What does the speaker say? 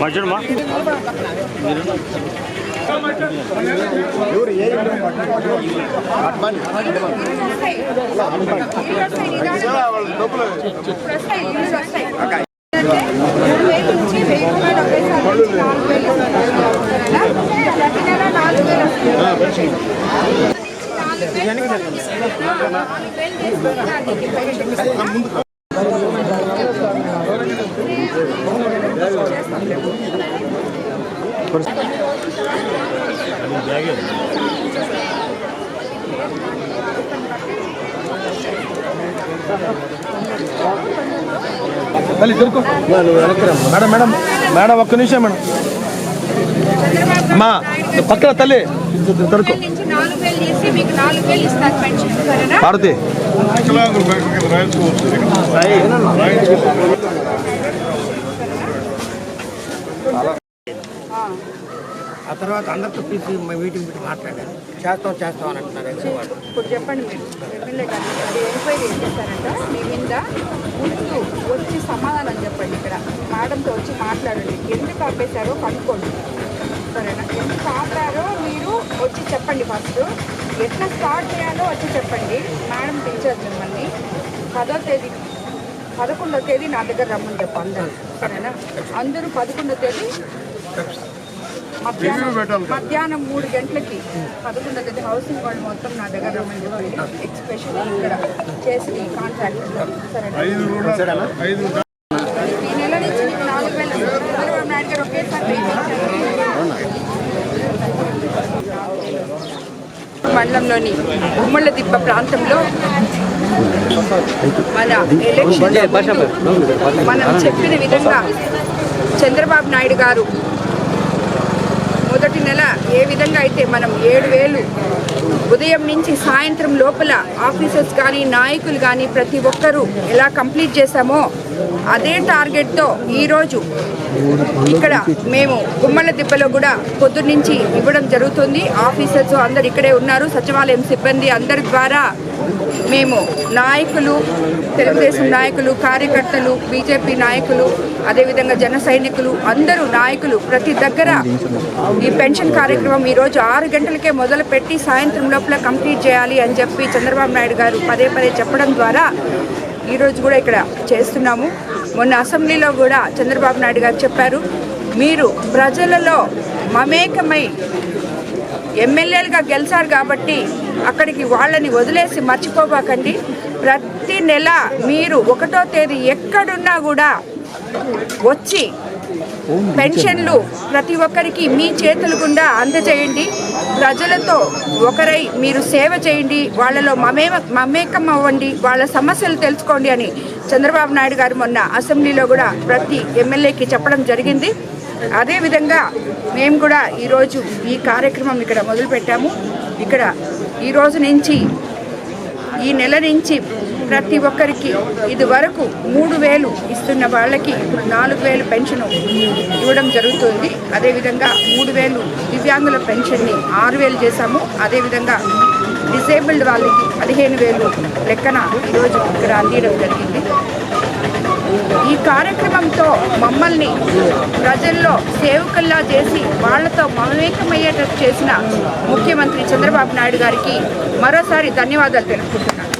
మంచిడమ్మా మూడు వేల నుంచి వెయ్యి రూపాయలు తల్లి దొరుకు మేడం మేడం మేడం ఒక్క నిమిషం మేడం చంద్రబాబు అమ్మా నాయుడు పక్కన తల్లి దొరుకు నాలుగు వేలు తీసి మీకు నాలుగు వేలు ఇస్తారు పెన్షన్ సరేనా పార్వతి. ఆ తర్వాత అందరితో పిలిచి మీటింగ్ పెట్టి మాట్లాడారు. చేస్తాం చేస్తాం అని అంటున్నారు ఇప్పుడు చెప్పండి మీరు. ఎమ్మెల్యే గారు అది ఎంక్వైరీ ఏం చేశారంట? మీ మీద ముందు వచ్చి సమాధానం చెప్పండి ఇక్కడ. మేడంతో వచ్చి మాట్లాడండి. ఎందుకు ఆపేశారో కనుక్కోండి. సరేనా? ఎందుకు ఆపారో? వచ్చి చెప్పండి ఫస్ట్ ఎట్లా స్టార్ట్ చేయాలో వచ్చి చెప్పండి. మేడం పిలిచారు మిమ్మల్ని పదో తేదీ పదకొండో తేదీ నా దగ్గర రమ్మని చెప్పు అందరూ. సరేనా? అందరూ పదకొండో తేదీ మధ్యాహ్నం మధ్యాహ్నం మూడు గంటలకి పదకొండో తేదీ హౌసింగ్ వాళ్ళు మొత్తం నా దగ్గర రమ్మని చెప్పండి ఎక్స్పెషల్ ఇక్కడ చేసి కాంట్రాక్ట్ సరేనా ఈ నెల నుంచి మీకు నాలుగు వేలు చంద్రబాబు నాయుడు గారు ఒకేసారి వెయ్యి పెంచారు. మండలంలోని ఉమ్మళ్ళ దిబ్బ ప్రాంతంలో మన ఎలక్షన్ మనం చెప్పిన విధంగా చంద్రబాబు నాయుడు గారు మొదటి నెల ఏ విధంగా అయితే మనం ఏడు వేలు ఉదయం నుంచి సాయంత్రం లోపల ఆఫీసర్స్ కానీ నాయకులు కానీ ప్రతి ఒక్కరూ ఎలా కంప్లీట్ చేశామో అదే టార్గెట్తో ఈరోజు ఇక్కడ మేము గుమ్మల దిబ్బలో కూడా పొద్దున్నుంచి ఇవ్వడం జరుగుతుంది. ఆఫీసర్స్ అందరు ఇక్కడే ఉన్నారు. సచివాలయం సిబ్బంది అందరి ద్వారా మేము నాయకులు తెలుగుదేశం నాయకులు కార్యకర్తలు బీజేపీ నాయకులు అదేవిధంగా జన సైనికులు అందరూ నాయకులు ప్రతి దగ్గర ఈ పెన్షన్ కార్యక్రమం ఈరోజు ఆరు గంటలకే మొదలుపెట్టి సాయంత్రం లోపల కంప్లీట్ చేయాలి అని చెప్పి చంద్రబాబు నాయుడు గారు పదే పదే చెప్పడం ద్వారా ఈరోజు కూడా ఇక్కడ చేస్తున్నాము. మొన్న అసెంబ్లీలో కూడా చంద్రబాబు నాయుడు గారు చెప్పారు మీరు ప్రజలలో మమేకమై ఎమ్మెల్యేలుగా గెలిచారు కాబట్టి అక్కడికి వాళ్ళని వదిలేసి మర్చిపోబాకండి. ప్రతి నెల మీరు ఒకటో తేదీ ఎక్కడున్నా కూడా వచ్చి పెన్షన్లు ప్రతి ఒక్కరికి మీ చేతుల గుండా అందజేయండి. ప్రజలతో ఒకరై మీరు సేవ చేయండి. వాళ్ళలో మమే మమేకం అవ్వండి. వాళ్ళ సమస్యలు తెలుసుకోండి అని చంద్రబాబు నాయుడు గారు మొన్న అసెంబ్లీలో కూడా ప్రతి ఎమ్మెల్యేకి చెప్పడం జరిగింది. అదేవిధంగా మేము కూడా ఈరోజు ఈ కార్యక్రమం ఇక్కడ మొదలుపెట్టాము. ఇక్కడ ఈ రోజు నుంచి ఈ నెల నుంచి ప్రతి ఒక్కరికి ఇది వరకు మూడు వేలు ఇస్తున్న వాళ్ళకి ఇప్పుడు నాలుగు వేలు పెన్షన్ ఇవ్వడం జరుగుతుంది. అదేవిధంగా మూడు వేలు దివ్యాంగుల పెన్షన్ని ఆరు వేలు చేశాము. అదేవిధంగా డిసేబుల్డ్ వాళ్ళకి పదిహేను వేలు లెక్కన ఈరోజు ఇక్కడ అందించడం జరిగింది. ఈ కార్యక్రమంతో మమ్మల్ని ప్రజల్లో సేవకుల్లా చేసి వాళ్ళతో మమేకమయ్యేటట్టు చేసిన ముఖ్యమంత్రి చంద్రబాబు నాయుడు గారికి మరోసారి ధన్యవాదాలు తెలుపుకుంటున్నాను.